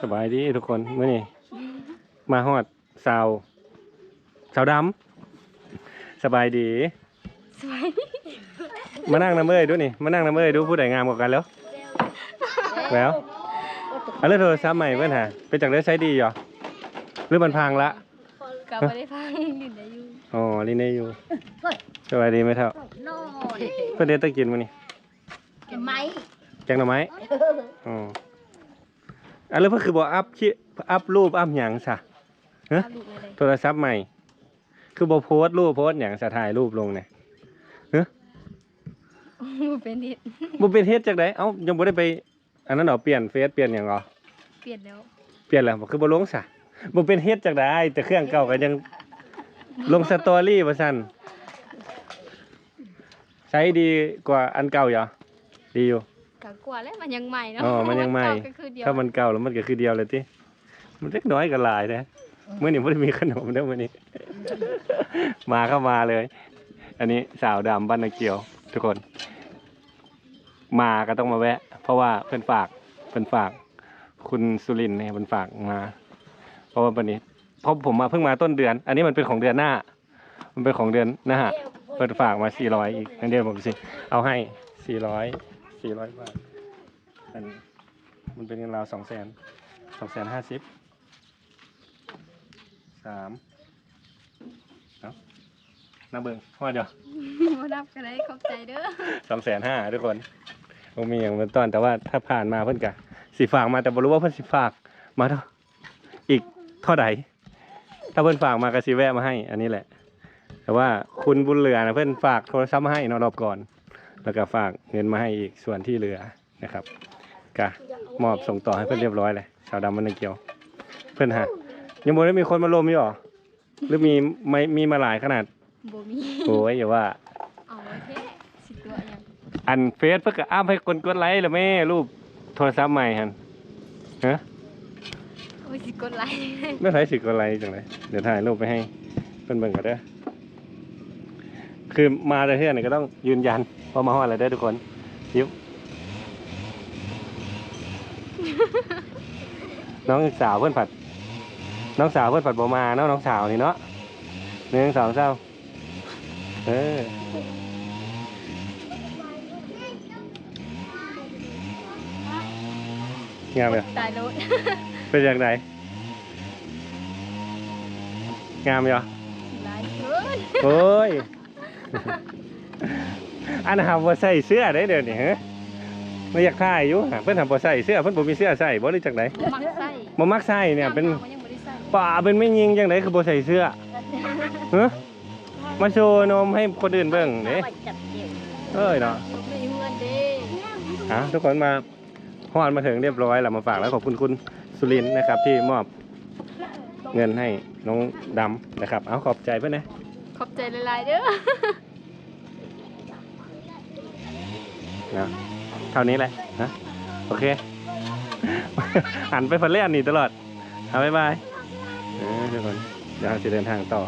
สบายดีทุกคนเมื่อนี้มาฮอดสาวสาวดำสบายดี สวยมานั่งน้ำเอ้ยดูนี่มานั่งน้ำเอ้ยดูผู้ใดงามกว่ากันแล้วแล้วเอาเรื่องโทรศัพท์ใหม่เพื่อนหาเป็นจากเลือใช้ดีเหรอหรือมันพังละกลับมาได้ฟังลินได้อยู่อ๋อลินเนอยู่สบายดีไหมเท่าโน่นเพื่อนเดทตะกินมื้อนี้เห็นไหม แกงหน่อไม้อ๋ออันแล้วเพื่อคือบอกอัพคิอัพรูปอัพหยังซะฮะภาพลูกเลยเลยโทรศัพท์ใหม่ คือบอกโพสต์รูปโพสต์หยังสะถ่ายรูปลงเนี่ยเป็นนิดบ่เป็นเฮ็ดจากไดเอ้ายังบ่ได้ไปอันนั้นเหรอเปลี่ยนเฟซเปลี่ยนหยังเหรอเปลี่ยนแล้วเปลี่ยนแล้วบ่คือบ่ลงซะบ่เป็นเฮ็ดจากไดแต่เครื่องเก่าก็ยังลงสตอรี่ว่าซั่นใช้ดีกว่าอันเก่าเหรอดีอยู่ กกว่าแล้วมันยังใหม่เนาะอ๋อมันยังใหม่ เก่าก็คือเดียวถ้ามันเก่าแล้วมันก็คือเดียวเลยติมันเล็กน้อยก็หลายแท้มื้อนี้บ่ได้มีขนมเด้อมื้อนี้ มาเข้ามาเลย อันนี้สาวดำบ้านนาเกียว ทุกคน มาก็ต้องมาแวะ เพราะว่าเพื่อนฝากเพื่อนฝาก คุณสุรินทร์เนี่ยเพื่อนฝากมา เพราะว่าวันนี้เพราะผมมาเพิ่งมาต้นเดือน อันนี้มันเป็นของเดือนหน้า มันเป็นของเดือนหน้าเพื่อนฝากมาสี่ร้อยอีกนั่นเดียวผมสิเอาให้สี่ร้อย สี่ร้อยบาทอันมันเป็นเงินราวสองแสนสองแสนห้าสิบสามเอ้าน้าเบิงว่าเดี๋ยวบ่รับก็ได้ขอบใจเด้อสองแสนห้าทุกคนผมมีอย่างเป็นต้นแต่ว่าถ้าผ่านมาเพิ่นกะสิฝากมาแต่บ่รู้ว่าเพิ่นสิฝากมาเท่าอีกเท่าใดถ้าเพิ่นฝากมาก็สิแวะมาให้ อันนี้แหละ แต่ว่าคุณบุญเหลือนะเพิ่นฝากโทรศัพท์มาให้เนอะรอบก่อน แล้วก็ฝากเงินมาให้อีกส่วนที่เหลือนะครับกะมอบส่งต่อให้เพิ่นเรียบร้อยเลยชาวดำมันเกี่ยว เพิ่นฮะยังบ่ได้มีคนมาลมอยู่หรอหรือมีไม่มีมาหลายขนาดบ่มีโอ้ยอย่าว่าเอาไว้แค่สิตัวอย่างอันเฟซเพื่อก็อ้ามให้คนกดไลค์แล้วแม่รูปโทรศัพท์ใหม่ฮันฮะโอ้ยสิกดไลค์ไม่ใช่สิกดไลค์จังเลยเดี๋ยวถ่ายรูปไปให้เพื่อนเบิ่งกันเด้อ คือมาแต่เที่ยนี่ก็ต้องยืนยันว่ามาฮอดอะไรได้อทุกคนยิ้มน้องสาวเพื่อนผัด น้องสาวเพื่อนผัดบมาเนาะน้องสาวนี่เนาะหนึ่งสองสามเอองามเลยตายรถเป็นอย่างไรงามเหรอหลายเกินโอ้ย อันหาบ่ใส่เสื้อได้เดี๋ยวนี้ฮะไม่อยากถ่ายอยู่หาเพิ่นทำบ่ใส่เสื้อเพิ่นบ่มีเสื้อใส่บ่ได้จังไดมักใส่บ่มักใส่เนี่ยเป็นอายังบ่ได้ใส่ป่าเป็นไม่ยิงจังไดคือบ่ใส่เสื้อฮะมาโชว์นมให้คนอื่นเบิ่งเด้ไปจับเกี่ยวเอ้ยเนาะ ไม่เงินเด้อะทุกคนมาฮอดมาถึงเรียบร้อยแล้วมาฝากแล้วขอบคุณคุณสุรินทร์นะครับที่มอบเงินให้น้องดำนะครับ เอาขอบใจเพิ่นนะข อบใจหลายๆเด้อนะเท่านี้แหละนะโอเค หันไปฟันเล่นนี่ตลอด เอาบ๊ายบายเออทุกคนเดี๋ยวเราจะเดินทางต่อ